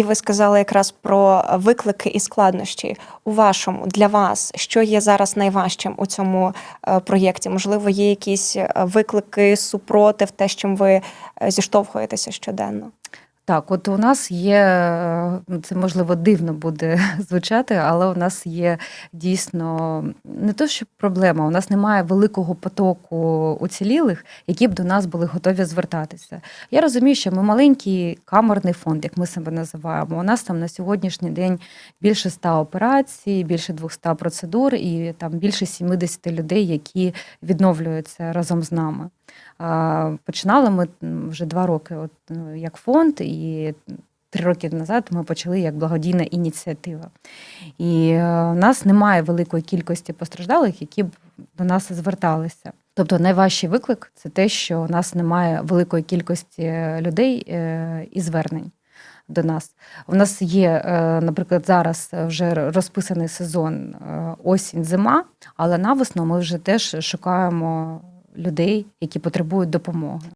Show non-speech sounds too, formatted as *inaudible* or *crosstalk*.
І ви сказали якраз про виклики і складнощі у вашому для вас, що є зараз найважчим у цьому е, проєкті? Можливо, є якісь е, виклики, супротив, те, з чим ви е, зіштовхуєтеся щоденно? Так, от у нас є, е, це можливо дивно буде *laughs* звучати, але у нас є дійсно не то, що проблема, у нас немає великого потоку уцілілих, які б до нас були готові звертатися. Я розумію, що ми маленький камерний фонд, як ми себе називаємо. У нас там на сьогоднішній день більше ста операцій, більше 200 процедур і там більше 70 людей, які відновлюються разом з нами. Починали ми вже два роки от, ну, як фонд, і три роки назад ми почали як благодійна ініціатива. І е, у нас немає великої кількості постраждалих, які б до нас зверталися. Тобто найважчий виклик це те, що у нас немає великої кількості людей е, і звернень. До нас у нас є, е, наприклад, зараз вже розписаний сезон е, осінь-зима, але навесно ми вже теж шукаємо людей, які потребують допомоги.